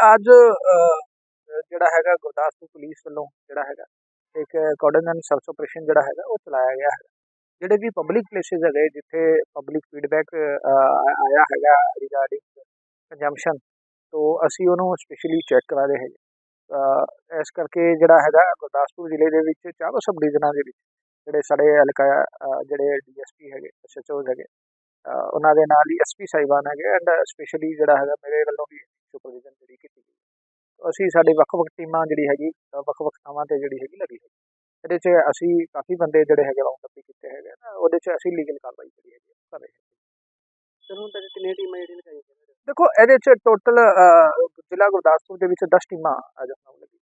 ਅੱਜ ਜਿਹੜਾ ਹੈਗਾ ਗੁਰਦਾਸਪੁਰ ਪੁਲਿਸ ਵੱਲੋਂ ਜਿਹੜਾ ਹੈਗਾ ਇੱਕ ਕਾਰਡਨ ਐਂਡ ਸਰਚ ਆਪਰੇਸ਼ਨ ਜਿਹੜਾ ਹੈਗਾ ਉਹ ਚਲਾਇਆ ਗਿਆ ਹੈ ਜਿਹੜੇ ਵੀ ਪਬਲਿਕ ਪਲੇਸਿਸ ਹੈਗੇ ਜਿੱਥੇ ਪਬਲਿਕ ਫੀਡਬੈਕ ਆਇਆ ਹੈਗਾ ਰਿਗਾਰਡਿੰਗ ਕੰਜੰਪਸ਼ਨ ਤੋਂ ਅਸੀਂ ਉਹਨੂੰ ਸਪੈਸ਼ਲੀ ਚੈੱਕ ਕਰਾ ਰਹੇ ਹੈਗੇ। ਇਸ ਕਰਕੇ ਜਿਹੜਾ ਹੈਗਾ ਗੁਰਦਾਸਪੁਰ ਜ਼ਿਲ੍ਹੇ ਦੇ ਵਿੱਚ ਚਾਰੋਂ ਸਬ ਡਿਵੀਜ਼ਨਾਂ ਦੇ ਵਿੱਚ ਜਿਹੜੇ ਸਾਡੇ ਹਲਕਾ ਅਹ, ਜਿਹੜੇ ਡੀਐਸਪੀ ਹੈਗੇ ਐਸਐਚਓ ਹੈਗੇ ਉਹਨਾਂ ਦੇ ਨਾਲ ਹੀ ਐਸਪੀ ਸਾਹਿਬਾਨ ਹੈਗੇ ਐਂਡ ਸਪੈਸ਼ਲੀ ਜਿਹੜਾ ਹੈਗਾ ਮੇਰੇ ਵੱਲੋਂ ਵੀ ਸੁਪਰਵਿਜ਼ਨ ਜਿਹੜੀ ਕੀਤੀ ਗਈ ਅਸੀਂ ਸਾਡੇ ਵੱਖ-ਵੱਖ ਟੀਮਾਂ ਜਿਹੜੀ ਹੈਗੀ ਵੱਖ-ਵੱਖ ਥਾਵਾਂ ਤੇ ਜਿਹੜੀ ਹੈਗੀ ਲੱਗੀ ਹੋਈ ਇਹਦੇ 'ਚ ਅਸੀਂ ਕਾਫੀ ਬੰਦੇ ਜਿਹੜੇ ਹੈਗੇ ਰਾਉਂਡ ਅਪ ਕੀਤੇ ਹੈਗੇ ਨਾ ਉਹਦੇ 'ਚ ਅਸੀਂ ਲੀਗਲ ਕਾਰਵਾਈ ਜਿਹੜੀ ਹੈਗੀ ਕਰ ਰਹੇ ਹਾਂ ਸਰ ਹੁਣ ਤੱਕ ਕਿੰਨੀਆਂ ਟੀਮਾਂ ਜਿਹੜੀਆਂ ਲਗਾਈਆਂ? ਦੇਖੋ ਇਹਦੇ 'ਚ ਟੋਟਲ ਜ਼ਿਲ੍ਹਾ ਗੁਰਦਾਸਪੁਰ ਦੇ ਵਿੱਚ 10 ਟੀਮਾਂ ਤੱਕ ਲੱਗੀ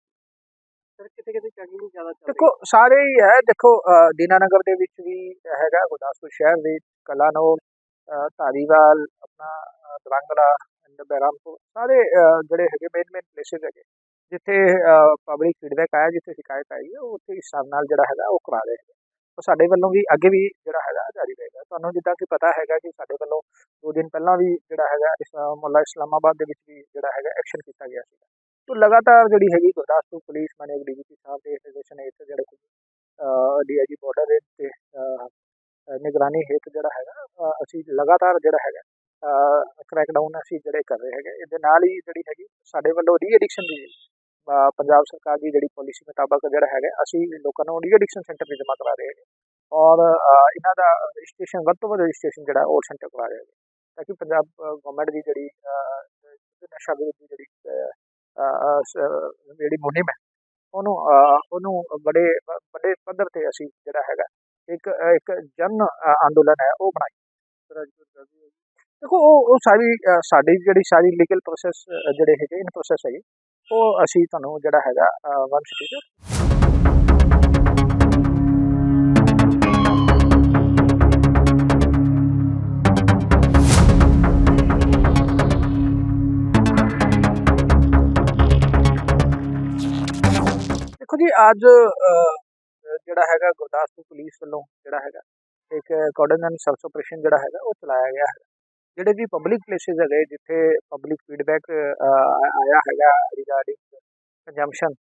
ਸਰ ਕਿਤੇ ਕਿਤੇ ਚੈਕਿੰਗ ਨਹੀਂ ਜ਼ਿਆਦਾ ਚੱਲ ਦੇਖੋ ਸਾਰੇ ਹੀ ਹੈ ਦੇਖੋ ਦੀਨਾਨਗਰ ਦੇ ਵਿੱਚ ਵੀ ਹੈਗਾ ਗੁਰਦਾਸਪੁਰ ਸ਼ਹਿਰ ਦੇ ਕਲਾਨੌਰ ਅ, ਧਾਰੀਵਾਲ ਆਪਣਾ ਦਰੰਗਲਾ ਐਂਡ ਬਹਿਰਾਮਪੁਰ ਸਾਰੇ ਜਿਹੜੇ ਹੈਗੇ ਮੇਨ ਮੇਨ ਪਲੇਸਿਸ ਹੈਗੇ ਜਿੱਥੇ ਪਬਲਿਕ ਫੀਡਬੈਕ ਆਇਆ ਜਿੱਥੇ ਸ਼ਿਕਾਇਤ ਆਈ ਹੈ ਉੱਥੇ ਇਸ ਹਿਸਾਬ ਨਾਲ ਜਿਹੜਾ ਹੈਗਾ ਉਹ ਕਰਾ ਰਹੇ ਹੈਗੇ। ਉਹ ਸਾਡੇ ਵੱਲੋਂ ਵੀ ਅੱਗੇ ਵੀ ਜਿਹੜਾ ਹੈਗਾ ਜਾਰੀ ਰਹੇਗਾ। ਤੁਹਾਨੂੰ ਜਿੱਦਾਂ ਕਿ ਪਤਾ ਹੈਗਾ ਕਿ ਸਾਡੇ ਵੱਲੋਂ ਦੋ ਦਿਨ ਪਹਿਲਾਂ ਵੀ ਜਿਹੜਾ ਹੈਗਾ ਇਸ ਅ, ਮੁਹੱਲਾ ਇਸਲਾਮਾਬਾਦ ਦੇ ਵਿੱਚ ਵੀ ਜਿਹੜਾ ਹੈਗਾ ਐਕਸ਼ਨ ਕੀਤਾ ਗਿਆ ਸੀ ਤੋ ਲਗਾਤਾਰ ਜਿਹੜੀ ਹੈਗੀ ਗੁਰਦਾਸਪੁਰ ਪੁਲਿਸ ਮਾਨਯੋਗ ਡੀਜੀਪੀ ਸਾਹਿਬ ਦੇ ਨਿਰਦੇਸ਼ਨ ਹੇਠ ਜਿਹੜੇ ਡੀਆਈਜੀ ਬਾਰਡਰ ਰੇਂਜ ਤੇ ਅਹ, ਨਿਗਰਾਨੀ ਹੇਠ ਜਿਹੜਾ ਹੈਗਾ ਅਸੀਂ ਲਗਾਤਾਰ ਜਿਹੜਾ ਹੈਗਾ ਕ੍ਰੈਕਡਾਊਨ ਅਸੀਂ ਜਿਹੜੇ ਕਰ ਰਹੇ ਹੈਗੇ ਇਹਦੇ ਨਾਲ ਹੀ ਜਿਹੜੀ ਹੈਗੀ ਸਾਡੇ ਵੱਲੋਂ ਰੀ ਐਡਿਕਸ਼ਨ ਦੀ ਪੰਜਾਬ ਸਰਕਾਰ ਦੀ ਜਿਹੜੀ ਪਾਲਿਸੀ ਮੁਤਾਬਕ ਜਿਹੜਾ ਹੈਗਾ ਅਸੀਂ ਲੋਕਾਂ ਨੂੰ ਰੀ ਐਡਿਕਸ਼ਨ ਸੈਂਟਰ ਵੀ ਜਮ੍ਹਾਂ ਕਰਾ ਰਹੇ ਹੈਗੇ। ਔਰ ਇਹਨਾਂ ਦਾ ਰਜਿਸਟ੍ਰੇਸ਼ਨ ਵੱਧ ਤੋਂ ਵੱਧ ਰਜਿਸਟ੍ਰੇਸ਼ਨ ਜਿਹੜਾ ਉਹ ਸੈਂਟਰ ਕਰਾ ਰਹੇ ਹੈਗੇ। ਤਾਂ ਕਿ ਪੰਜਾਬ ਗਵਰਨਮੈਂਟ ਦੀ ਜਿਹੜੀ ਅਹ, ਨਸ਼ਾ ਵਿਰੋਧੀ ਜਿਹੜੀ ਜਿਹੜੀ ਮੁਹਿੰਮ ਹੈ ਉਹਨੂੰ ਉਹਨੂੰ ਬੜੇ ਵੱਡੇ ਪੱਧਰ ਤੇ ਅਸੀਂ ਜਿਹੜਾ ਹੈਗਾ ਇੱਕ ਇੱਕ ਜਨ ਅੰਦੋਲਨ ਹੈ ਉਹ ਬਣਾਈ। ਦੇਖੋ, ਉਹ ਉਹ ਸਾਰੀ ਸਾਡੀ ਜਿਹੜੀ ਸਾਰੀ ਲੀਗਲ ਪ੍ਰੋਸੈਸ ਜਿਹੜੇ ਹੈਗੇ ਇਨ ਪ੍ਰੋਸੈਸ ਹੈਗੇ, ਉਹ ਅਸੀਂ ਤੁਹਾਨੂੰ ਜਿਹੜਾ ਹੈਗਾ ਵਨ ਸਿਟੀ ਦੇਖੋ ਜੀ, ਅੱਜ ਜਿਹੜਾ ਹੈਗਾ ਗੁਰਦਾਸਪੁਰ ਪੁਲਿਸ ਵੱਲੋਂ ਜਿਹੜਾ ਹੈਗਾ, ਇੱਕ ਕਾਰਡਨ ਸਰਚ ਆਪਰੇਸ਼ਨ ਜਿਹੜਾ ਹੈਗਾ, ਉਹ ਚਲਾਇਆ ਗਿਆ ਹੈ ਜਿਹੜੇ ਵੀ ਪਬਲਿਕ ਪਲੇਸਿਸ ਹੈਗੇ ਜਿੱਥੇ ਪਬਲਿਕ ਫੀਡਬੈਕ ਆਇਆ ਹੈਗਾ ਰਿਗਾਰਡਿੰਗ ਕੰਜੰਪਸ਼ਨ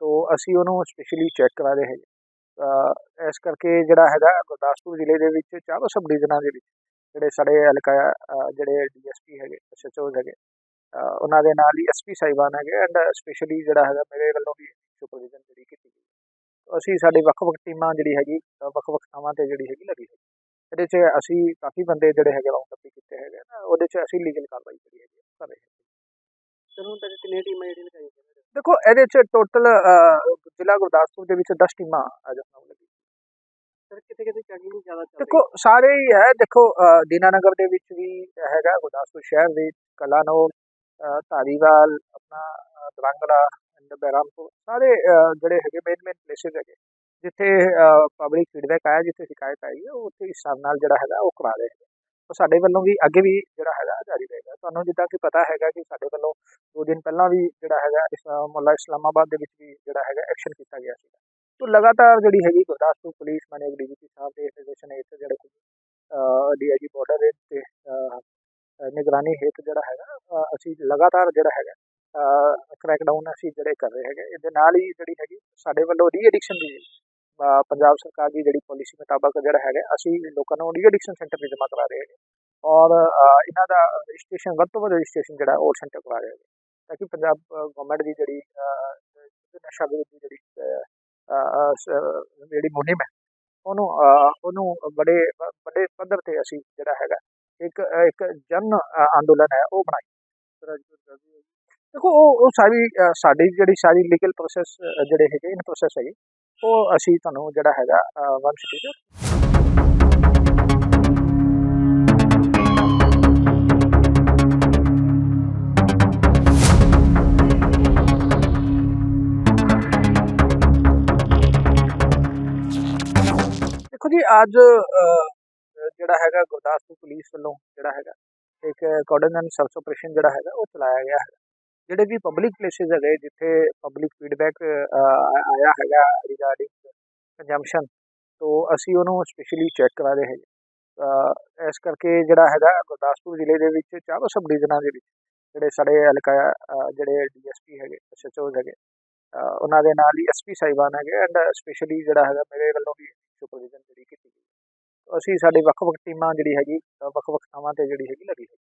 ਤੋਂ ਅਸੀਂ ਉਹਨੂੰ ਸਪੈਸ਼ਲੀ ਚੈੱਕ ਕਰਾ ਰਹੇ ਹੈਗੇ। ਇਸ ਕਰਕੇ ਜਿਹੜਾ ਹੈਗਾ ਗੁਰਦਾਸਪੁਰ ਜ਼ਿਲ੍ਹੇ ਦੇ ਵਿੱਚ ਚਾਰੋਂ ਸਬ ਡਿਵੀਜ਼ਨਾਂ ਦੇ ਵਿੱਚ ਜਿਹੜੇ ਸਾਡੇ ਹਲਕਾ ਅ, ਜਿਹੜੇ ਡੀਐਸਪੀ ਹੈਗੇ ਐਸਐਚਓ ਹੈਗੇ ਉਹਨਾਂ ਦੇ ਨਾਲ ਹੀ ਐਸਪੀ ਸਾਹਿਬਾਨ ਹੈਗੇ ਐਂਡ ਸਪੈਸ਼ਲੀ ਜਿਹੜਾ ਹੈਗਾ ਮੇਰੇ ਵੱਲੋਂ ਵੀ ਸੁਪਰਵਿਜ਼ਨ ਜਿਹੜੀ ਕੀਤੀ ਗਈ। ਅਸੀਂ ਸਾਡੇ ਵੱਖ-ਵੱਖ ਟੀਮਾਂ ਜਿਹੜੀ ਹੈਗੀ ਵੱਖ-ਵੱਖ ਥਾਵਾਂ ਤੇ ਜਿਹੜੀ ਹੈਗੀ ਲੱਗੀ ਹੋਈ। ਇਹਦੇ 'ਚ ਅਸੀਂ ਕਾਫੀ ਬੰਦੇ ਜਿਹੜੇ ਹੈਗੇ ਰਾਉਂਡ ਅਪ ਉਹਦੇ 'ਚ ਅਸੀਂ ਲੀਗਲ ਕਾਰਵਾਈ ਜਿਹੜੀ ਹੈਗੀ ਕਰ ਰਹੇ ਹਾਂ ਸਰ ਹੁਣ ਤੱਕ ਕਿੰਨੀਆਂ ਟੀਮਾਂ ਜਿਹੜੀਆਂ ਲਗਾਈਆਂ ਗਈਆਂ ਨੇ? ਦੇਖੋ ਇਹਦੇ 'ਚ ਟੋਟਲ ਜ਼ਿਲ੍ਹਾ ਗੁਰਦਾਸਪੁਰ ਦੇ ਵਿੱਚ 10 ਟੀਮਾਂ ਤੱਕ ਲੱਗੀ ਸਰ ਕਿਤੇ ਕਿਤੇ ਚੈਕਿੰਗ ਨਹੀਂ ਜ਼ਿਆਦਾ ਚੱਲ ਦੇਖੋ ਸਾਰੇ ਹੀ ਹੈ ਦੇਖੋ ਦੀਨਾਨਗਰ ਦੇ ਵਿੱਚ ਵੀ ਹੈਗਾ ਗੁਰਦਾਸਪੁਰ ਸ਼ਹਿਰ ਦੇ ਕਲਾਨੌਰ ਅ, ਧਾਰੀਵਾਲ ਆਪਣਾ ਅ, ਦਰੰਗਲਾ ਐਂਡ ਬਹਿਰਾਮਪੁਰ। ਸਾਰੇ ਜਿਹੜੇ ਹੈਗੇ ਮੇਨ ਮੇਨ ਪਲੇਸਿਸ ਹੈਗੇ। ਜਿੱਥੇ ਪਬਲਿਕ ਫੀਡਬੈਕ ਆਇਆ ਜਿੱਥੇ ਸ਼ਿਕਾਇਤ ਆਈ ਹੈ ਉੱਥੇ ਇਸ ਹਿਸਾਬ ਨਾਲ ਜਿਹੜਾ ਹੈਗਾ ਉਹ ਕਰਾ ਰਹੇ ਹੈਗੇ। ਉਹ ਸਾਡੇ ਵੱਲੋਂ ਵੀ ਅੱਗੇ ਵੀ ਜਿਹੜਾ ਹੈਗਾ ਜਾਰੀ ਰਹੇਗਾ। ਤੁਹਾਨੂੰ ਜਿੱਦਾਂ ਕਿ ਪਤਾ ਹੈਗਾ ਕਿ ਸਾਡੇ ਵੱਲੋਂ ਦੋ ਦਿਨ ਪਹਿਲਾਂ ਵੀ ਜਿਹੜਾ ਹੈਗਾ ਇਸ ਮੁੱਲਾ ਇਸਲਾਮਾਬਾਦ ਦੇ ਵਿੱਚ ਵੀ ਜਿਹੜਾ ਹੈਗਾ ਐਕਸ਼ਨ ਕੀਤਾ ਗਿਆ ਸੀ ਤੋ ਲਗਾਤਾਰ ਜਿਹੜੀ ਹੈਗੀ ਗੁਰਦਾਸਪੁਰ ਪੁਲਿਸ ਮਾਨਯੋਗ ਡੀਜੀਪੀ ਸਾਹਿਬ ਦੇ ਨਿਰਦੇਸ਼ਨ ਹੇਠ ਜਿਹੜੇ ਡੀਆਈਜੀ ਬਾਰਡਰ ਰੇਂਜ ਤੇ ਅਹ, ਅਹ, ਨਿਗਰਾਨੀ ਹੇਠ ਜਿਹੜਾ ਹੈਗਾ ਅਸੀਂ ਲਗਾਤਾਰ ਜਿਹੜਾ ਹੈਗਾ ਕ੍ਰੈਕਡਾਊਨ ਅਸੀਂ ਜਿਹੜੇ ਕਰ ਰਹੇ ਹੈਗੇ। ਇਹਦੇ ਨਾਲ ਹੀ ਜਿਹੜੀ ਹੈਗੀ ਸਾਡੇ ਵੱਲੋਂ ਰੀ ਐਡਿਕਸ਼ਨ ਦੀ ਪੰਜਾਬ ਸਰਕਾਰ ਦੀ ਜਿਹੜੀ ਪਾਲਿਸੀ ਮੁਤਾਬਕ ਜਿਹੜਾ ਹੈਗਾ, ਅਸੀਂ ਲੋਕਾਂ ਨੂੰ ਰੀ ਐਡਿਕਸ਼ਨ ਸੈਂਟਰ ਵੀ ਜਮ੍ਹਾਂ ਕਰਾ ਰਹੇ ਹੈਗੇ। ਔਰ ਇਹਨਾਂ ਦਾ ਰਜਿਸਟ੍ਰੇਸ਼ਨ ਵੱਧ ਤੋਂ ਵੱਧ ਰਜਿਸਟ੍ਰੇਸ਼ਨ ਜਿਹੜਾ ਉਹ ਸੈਂਟਰ ਕਰਾ ਰਹੇ ਹੈਗੇ। ਤਾਂ ਕਿ ਪੰਜਾਬ ਗਵਰਨਮੈਂਟ ਦੀ ਜਿਹੜੀ ਨਸ਼ਾ ਵਿਰੋਧੀ ਜਿਹੜੀ ਜਿਹੜੀ ਮੁਹਿੰਮ ਹੈ, ਉਹਨੂੰ ਉਹਨੂੰ ਬੜੇ, ਵੱਡੇ ਪੱਧਰ ਤੇ ਅਸੀਂ ਜਿਹੜਾ ਹੈਗਾ, ਇੱਕ ਇੱਕ ਜਨ ਅੰਦੋਲਨ ਹੈ, ਉਹ ਬਣਾਈ। ਦੇਖੋ, ਉਹ ਉਹ ਸਾਰੀ ਸਾਡੀ ਜਿਹੜੀ ਸਾਰੀ ਲੀਗਲ ਪ੍ਰੋਸੈਸ ਜਿਹੜੇ ਹੈਗੇ ਇਨ ਪ੍ਰੋਸੈਸ ਹੈਗੇ। ਉਹ ਅਸੀਂ ਤੁਹਾਨੂੰ ਜਿਹੜਾ ਹੈਗਾ ਵਨ ਸਿਟੀ ਦੇਖੋ ਜੀ, ਅੱਜ ਜਿਹੜਾ ਹੈਗਾ ਗੁਰਦਾਸਪੁਰ ਪੁਲਿਸ ਵੱਲੋਂ ਜਿਹੜਾ ਹੈਗਾ, ਇੱਕ ਕਾਰਡਨ ਸਰਚ ਆਪਰੇਸ਼ਨ ਜਿਹੜਾ ਹੈਗਾ, ਉਹ ਚਲਾਇਆ ਗਿਆ ਹੈ। ਜਿਹੜੇ ਵੀ ਪਬਲਿਕ ਪਲੇਸਿਸ ਹੈਗੇ ਜਿੱਥੇ ਪਬਲਿਕ ਫੀਡਬੈਕ ਆਇਆ ਹੈਗਾ ਰਿਗਾਰਡਿੰਗ ਕੰਜੰਪਸ਼ਨ ਤੋਂ ਅਸੀਂ ਉਹਨੂੰ ਸਪੈਸ਼ਲੀ ਚੈੱਕ ਕਰਾ ਰਹੇ ਹੈਗੇ। ਇਸ ਕਰਕੇ ਜਿਹੜਾ ਹੈਗਾ ਗੁਰਦਾਸਪੁਰ ਜ਼ਿਲ੍ਹੇ ਦੇ ਵਿੱਚ ਚਾਰੋਂ ਸਬ ਡਿਵੀਜ਼ਨਾਂ ਦੇ ਵਿੱਚ ਜਿਹੜੇ ਸਾਡੇ ਹਲਕਾ ਅਹ, ਜਿਹੜੇ ਡੀਐਸਪੀ ਹੈਗੇ ਐਸਐਚਓ ਹੈਗੇ ਉਹਨਾਂ ਦੇ ਨਾਲ ਹੀ ਐਸਪੀ ਸਾਹਿਬਾਨ ਹੈਗੇ ਐਂਡ ਸਪੈਸ਼ਲੀ ਜਿਹੜਾ ਹੈਗਾ ਮੇਰੇ ਵੱਲੋਂ ਵੀ ਸੁਪਰਵਿਜ਼ਨ ਜਿਹੜੀ ਕੀਤੀ ਗਈ। ਅਸੀਂ ਸਾਡੇ ਵੱਖ-ਵੱਖ ਟੀਮਾਂ ਜਿਹੜੀ ਹੈਗੀ ਵੱਖ-ਵੱਖ ਥਾਵਾਂ ਤੇ ਜਿਹੜੀ ਹੈਗੀ ਲੱਗੀ ਹੋਈ।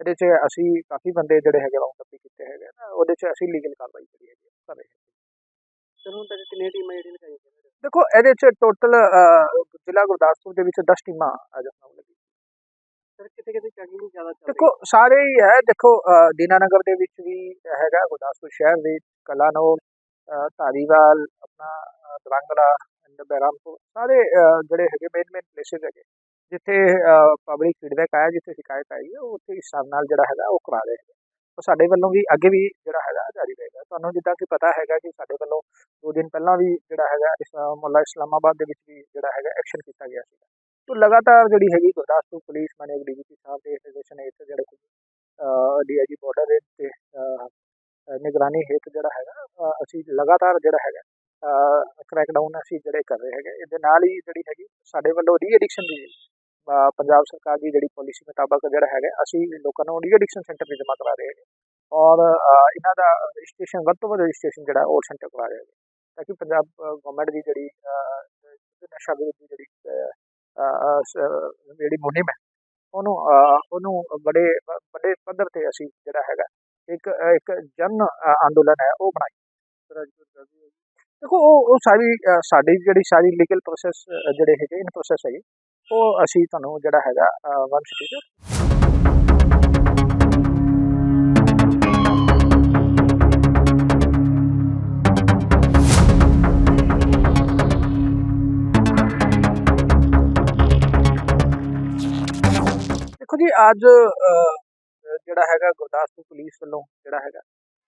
ਇਹਦੇ 'ਚ ਅਸੀਂ ਕਾਫੀ ਬੰਦੇ ਜਿਹੜੇ ਹੈਗੇ ਰਾਉਂਡ ਅਪ ਉਹਦੇ 'ਚ ਅਸੀਂ ਲੀਗਲ ਕਾਰਵਾਈ ਜਿਹੜੀ ਹੈਗੀ ਕਰ ਰਹੇ ਹਾਂ ਸਰ ਹੁਣ ਤੱਕ ਕਿੰਨੀਆਂ ਟੀਮਾਂ ਜਿਹੜੀਆਂ ਲਗਾਈਆਂ ਗਈਆਂ ਤੁਹਾਡੇ ਦੇਖੋ ਇਹਦੇ 'ਚ ਟੋਟਲ ਜ਼ਿਲ੍ਹਾ ਗੁਰਦਾਸਪੁਰ ਦੇ ਵਿੱਚ 10 ਟੀਮਾਂ ਤੱਕ ਲੱਗੀ ਸਰ ਕਿਤੇ ਕਿਤੇ ਚੈਕਿੰਗ ਜ਼ਿਆਦਾ ਚੱਲ ਦੇਖੋ ਸਾਰੇ ਹੀ ਹੈ ਦੇਖੋ ਅਹ, ਦੀਨਾਨਗਰ ਦੇ ਵਿੱਚ ਵੀ ਹੈਗਾ ਗੁਰਦਾਸਪੁਰ ਸ਼ਹਿਰ ਦੇ ਕਲਾਨੌਰ ਅਹ, ਧਾਰੀਵਾਲ ਆਪਣਾ ਅਹ, ਦਰੰਗਲਾ ਐਂਡ ਬਹਿਰਾਮਪੁਰ। ਸਾਰੇ ਅਹ, ਜਿਹੜੇ ਹੈਗੇ ਮੇਨ ਮੇਨ ਪਲੇਸਿਸ ਹੈਗੇ। ਜਿੱਥੇ ਪਬਲਿਕ ਫੀਡਬੈਕ ਆਇਆ ਜਿੱਥੇ ਸ਼ਿਕਾਇਤ ਆਈ ਹੈ ਉੱਥੇ ਇਸ ਹਿਸਾਬ ਨਾਲ ਜਿਹੜਾ ਹੈਗਾ ਉਹ ਕਰਾ ਰਹੇ ਹੈਗੇ। ਉਹ ਸਾਡੇ ਵੱਲੋਂ ਵੀ ਅੱਗੇ ਵੀ ਜਿਹੜਾ ਹੈਗਾ ਜਾਰੀ ਰਹੇਗਾ। ਤੁਹਾਨੂੰ ਜਿੱਦਾਂ ਕਿ ਪਤਾ ਹੈਗਾ ਕਿ ਸਾਡੇ ਵੱਲੋਂ ਦੋ ਦਿਨ ਪਹਿਲਾਂ ਵੀ ਜਿਹੜਾ ਹੈਗਾ ਇਸ ਮੁੱਲਾ ਇਸਲਾਮਾਬਾਦ ਦੇ ਵਿੱਚ ਵੀ ਜਿਹੜਾ ਹੈਗਾ ਐਕਸ਼ਨ ਕੀਤਾ ਗਿਆ ਸੀ ਤੋ ਲਗਾਤਾਰ ਜਿਹੜੀ ਹੈਗੀ ਗੁਰਦਾਸਪੁਰ ਪੁਲਿਸ ਮਾਨਯੋਗ ਡੀਜੀਪੀ ਸਾਹਿਬ ਦੇ ਨਿਰਦੇਸ਼ਨ ਹੇਠ ਜਿਹੜੇ ਡੀਆਈਜੀ ਬਾਰਡਰ ਰੇਂਜ ਤੇ ਅਹ, ਅਹ, ਨਿਗਰਾਨੀ ਹੇਠ ਜਿਹੜਾ ਹੈਗਾ ਅਸੀਂ ਲਗਾਤਾਰ ਜਿਹੜਾ ਹੈਗਾ ਕ੍ਰੈਕਡਾਊਨ ਅਸੀਂ ਜਿਹੜੇ ਕਰ ਰਹੇ ਹੈਗੇ। ਇਹਦੇ ਨਾਲ ਹੀ ਜਿਹੜੀ ਹੈਗੀ ਸਾਡੇ ਵੱਲੋਂ ਰੀ ਐਡਿਕਸ਼ਨ ਦੀ ਪੰਜਾਬ ਸਰਕਾਰ ਦੀ ਜਿਹੜੀ ਪਾਲਿਸੀ ਮੁਤਾਬਕ ਜਿਹੜਾ ਹੈਗਾ, ਅਸੀਂ ਲੋਕਾਂ ਨੂੰ ਰੀ ਐਡਿਕਸ਼ਨ ਸੈਂਟਰ ਵੀ ਜਮ੍ਹਾਂ ਕਰਾ ਰਹੇ ਹੈਗੇ। ਔਰ ਇਹਨਾਂ ਦਾ ਰਜਿਸਟ੍ਰੇਸ਼ਨ ਵੱਧ ਤੋਂ ਵੱਧ ਰਜਿਸਟ੍ਰੇਸ਼ਨ ਜਿਹੜਾ ਉਹ ਸੈਂਟਰ ਕਰਾ ਰਹੇ ਹੈਗੇ। ਤਾਂ ਕਿ ਪੰਜਾਬ ਗਵਰਨਮੈਂਟ ਦੀ ਜਿਹੜੀ ਨਸ਼ਾ ਵਿਰੋਧੀ ਜਿਹੜੀ ਜਿਹੜੀ ਮੁਹਿੰਮ ਹੈ, ਉਹਨੂੰ ਉਹਨੂੰ ਬੜੇ, ਵੱਡੇ ਪੱਧਰ ਤੇ ਅਸੀਂ ਜਿਹੜਾ ਹੈਗਾ, ਇੱਕ ਇੱਕ ਜਨ ਅੰਦੋਲਨ ਹੈ, ਉਹ ਬਣਾਈ। ਦੇਖੋ, ਉਹ ਉਹ ਸਾਰੀ ਸਾਡੀ ਜਿਹੜੀ ਸਾਰੀ ਲੀਗਲ ਪ੍ਰੋਸੈਸ ਜਿਹੜੇ ਹੈਗੇ ਇਨ ਪ੍ਰੋਸੈਸ ਹੈਗੇ ਉਹ ਅਸੀਂ ਤੁਹਾਨੂੰ ਜਿਹੜਾ ਹੈਗਾ ਵਨ ਸਿਟੀ ਦੇਖੋ ਜੀ, ਅੱਜ ਜਿਹੜਾ ਹੈਗਾ ਗੁਰਦਾਸਪੁਰ ਪੁਲਿਸ ਵੱਲੋਂ ਜਿਹੜਾ ਹੈਗਾ,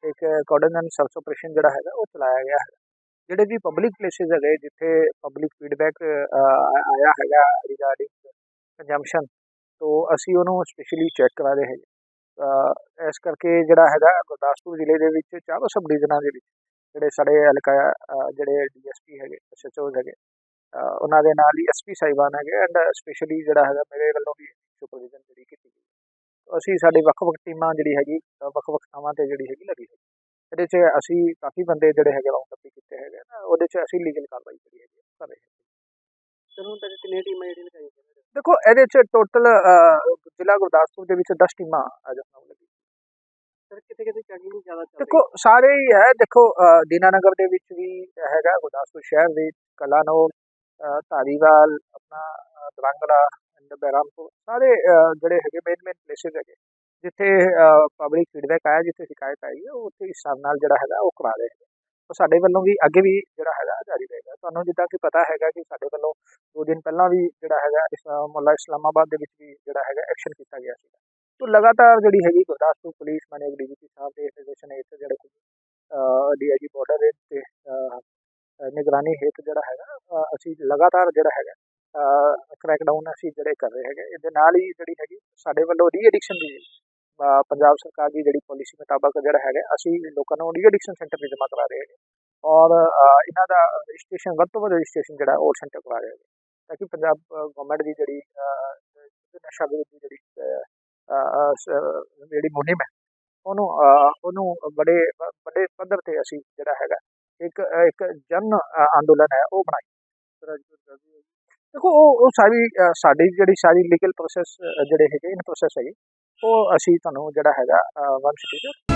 ਇੱਕ ਕੋਆਰਡੀਨੇਸ਼ਨ ਸਰਚ ਆਪਰੇਸ਼ਨ ਜਿਹੜਾ ਹੈਗਾ, ਉਹ ਚਲਾਇਆ ਗਿਆ ਹੈ। ਜਿਹੜੇ ਵੀ ਪਬਲਿਕ ਪਲੇਸਿਸ ਹੈਗੇ ਜਿੱਥੇ ਪਬਲਿਕ ਫੀਡਬੈਕ ਆਇਆ ਹੈਗਾ ਰਿਗਾਰਡਿੰਗ ਕੰਜੰਪਸ਼ਨ ਤੋਂ ਅਸੀਂ ਉਹਨੂੰ ਸਪੈਸ਼ਲੀ ਚੈੱਕ ਕਰਾ ਰਹੇ ਹੈਗੇ। ਇਸ ਕਰਕੇ ਜਿਹੜਾ ਹੈਗਾ ਗੁਰਦਾਸਪੁਰ ਜ਼ਿਲ੍ਹੇ ਦੇ ਵਿੱਚ ਚਾਰੋਂ ਸਬ ਡਿਵੀਜ਼ਨਾਂ ਦੇ ਵਿੱਚ ਜਿਹੜੇ ਸਾਡੇ ਹਲਕਾ ਅ, ਜਿਹੜੇ ਡੀਐਸਪੀ ਹੈਗੇ ਐਸਐਚਓ ਹੈਗੇ ਉਹਨਾਂ ਦੇ ਨਾਲ ਹੀ ਐਸਪੀ ਸਾਹਿਬਾਨ ਹੈਗੇ ਐਂਡ ਸਪੈਸ਼ਲੀ ਜਿਹੜਾ ਹੈਗਾ ਮੇਰੇ ਵੱਲੋਂ ਵੀ ਸੁਪਰਵਿਜ਼ਨ ਜਿਹੜੀ ਕੀਤੀ ਗਈ। ਅਸੀਂ ਸਾਡੇ ਵੱਖ-ਵੱਖ ਟੀਮਾਂ ਜਿਹੜੀ ਹੈਗੀ ਵੱਖ-ਵੱਖ ਥਾਵਾਂ ਤੇ ਜਿਹੜੀ ਹੈਗੀ ਲੱਗੀ ਹੋਈ। ਇਹਦੇ 'ਚ ਅਸੀਂ ਕਾਫੀ ਬੰਦੇ ਜਿਹੜੇ ਹੈਗੇ ਰਾਉਂਡ ਅਪ ਉਹਦੇ 'ਚ ਅਸੀਂ ਲੀਗਲ ਕਾਰਵਾਈ ਜਿਹੜੀ ਹੈਗੀ ਕਰ ਰਹੇ ਹਾਂ ਸਰ ਹੁਣ ਤੱਕ ਕਿੰਨੀਆਂ ਟੀਮਾਂ ਜਿਹੜੀਆਂ ਲਗਾਈਆਂ ਗਈਆਂ ਤੁਹਾਡੇ ਦੇਖੋ ਇਹਦੇ 'ਚ ਟੋਟਲ ਜ਼ਿਲ੍ਹਾ ਗੁਰਦਾਸਪੁਰ ਦੇ ਵਿੱਚ 10 ਟੀਮਾਂ ਤੱਕ ਲੱਗੀ ਸਰ ਕਿਤੇ ਕਿਤੇ ਚੈਕਿੰਗ ਜ਼ਿਆਦਾ ਚੱਲ ਦੇਖੋ ਸਾਰੇ ਹੀ ਹੈ ਦੇਖੋ ਅ, ਦੀਨਾਨਗਰ ਦੇ ਵਿੱਚ ਵੀ ਹੈਗਾ ਗੁਰਦਾਸਪੁਰ ਸ਼ਹਿਰ ਦੇ ਕਲਾਨੌਰ ਅ, ਧਾਰੀਵਾਲ ਆਪਣਾ ਅ, ਦਰੰਗਲਾ ਐਂਡ ਬਹਿਰਾਮਪੁਰ। ਸਾਰੇ ਅ, ਜਿਹੜੇ ਹੈਗੇ ਮੇਨ ਮੇਨ ਪਲੇਸਿਸ ਹੈਗੇ। ਜਿੱਥੇ ਪਬਲਿਕ ਫੀਡਬੈਕ ਆਇਆ ਜਿੱਥੇ ਸ਼ਿਕਾਇਤ ਆਈ ਹੈ ਉੱਥੇ ਇਸ ਹਿਸਾਬ ਨਾਲ ਜਿਹੜਾ ਹੈਗਾ ਉਹ ਕਰਾ ਰਹੇ ਹੈਗੇ ਉਹ ਸਾਡੇ ਵੱਲੋਂ ਵੀ ਅੱਗੇ ਵੀ ਜਿਹੜਾ ਹੈਗਾ ਜਾਰੀ ਰਹੇਗਾ। ਤੁਹਾਨੂੰ ਜਿੱਦਾਂ ਕਿ ਪਤਾ ਹੈਗਾ ਕਿ ਸਾਡੇ ਵੱਲੋਂ ਦੋ ਦਿਨ ਪਹਿਲਾਂ ਵੀ ਜਿਹੜਾ ਹੈਗਾ ਇਸ ਮੁੱਲਾ ਇਸਲਾਮਾਬਾਦ ਦੇ ਵਿੱਚ ਵੀ ਜਿਹੜਾ ਹੈਗਾ ਐਕਸ਼ਨ ਕੀਤਾ ਗਿਆ ਸੀ ਤੋ ਲਗਾਤਾਰ ਜਿਹੜੀ ਹੈਗੀ ਗੁਰਦਾਸਪੁਰ ਪੁਲਿਸ ਮਾਨਯੋਗ ਡੀਜੀਪੀ ਸਾਹਿਬ ਦੇ ਨਿਰਦੇਸ਼ਨ ਹੇਠ ਜਿਹੜੇ ਡੀਆਈਜੀ ਬਾਰਡਰ ਰੇਂਜ ਤੇ ਅਹ, ਅਹ, ਨਿਗਰਾਨੀ ਹੇਠ ਜਿਹੜਾ ਹੈਗਾ ਅਸੀਂ ਲਗਾਤਾਰ ਜਿਹੜਾ ਹੈਗਾ ਕ੍ਰੈਕਡਾਊਨ ਅਸੀਂ ਜਿਹੜੇ ਕਰ ਰਹੇ ਹੈਗੇ। ਇਹਦੇ ਨਾਲ ਹੀ ਜਿਹੜੀ ਹੈਗੀ ਸਾਡੇ ਵੱਲੋਂ ਰੀ ਐਡਿਕਸ਼ਨ ਦੀ ਪੰਜਾਬ ਸਰਕਾਰ ਦੀ ਜਿਹੜੀ ਪਾਲਿਸੀ ਮੁਤਾਬਕ ਜਿਹੜਾ ਹੈਗਾ, ਅਸੀਂ ਲੋਕਾਂ ਨੂੰ ਰੀ ਐਡਿਕਸ਼ਨ ਸੈਂਟਰ ਵੀ ਜਮ੍ਹਾਂ ਕਰਾ ਰਹੇ ਹੈਗੇ। ਔਰ ਇਹਨਾਂ ਦਾ ਰਜਿਸਟ੍ਰੇਸ਼ਨ ਵੱਧ ਤੋਂ ਵੱਧ ਰਜਿਸਟ੍ਰੇਸ਼ਨ ਜਿਹੜਾ ਉਹ ਸੈਂਟਰ ਕਰਾ ਰਹੇ ਹੈਗੇ। ਤਾਂ ਕਿ ਪੰਜਾਬ ਗਵਰਨਮੈਂਟ ਦੀ ਜਿਹੜੀ ਨਸ਼ਾ ਵਿਰੋਧੀ ਜਿਹੜੀ ਜਿਹੜੀ ਮੁਹਿੰਮ ਹੈ, ਉਹਨੂੰ ਉਹਨੂੰ ਬੜੇ, ਵੱਡੇ ਪੱਧਰ ਤੇ ਅਸੀਂ ਜਿਹੜਾ ਹੈਗਾ, ਇੱਕ ਇੱਕ ਜਨ ਅੰਦੋਲਨ ਹੈ, ਉਹ ਬਣਾਈ। ਦੇਖੋ, ਉਹ ਉਹ ਸਾਰੀ ਸਾਡੀ ਜਿਹੜੀ ਸਾਰੀ ਲੀਗਲ ਪ੍ਰੋਸੈਸ ਜਿਹੜੇ ਹੈਗੇ ਇਨ ਪ੍ਰੋਸੈਸ ਹੈਗੇ। ਉਹ ਅਸੀਂ ਤੁਹਾਨੂੰ ਜਿਹੜਾ ਹੈਗਾ ਵਨ ਸਿਟੀ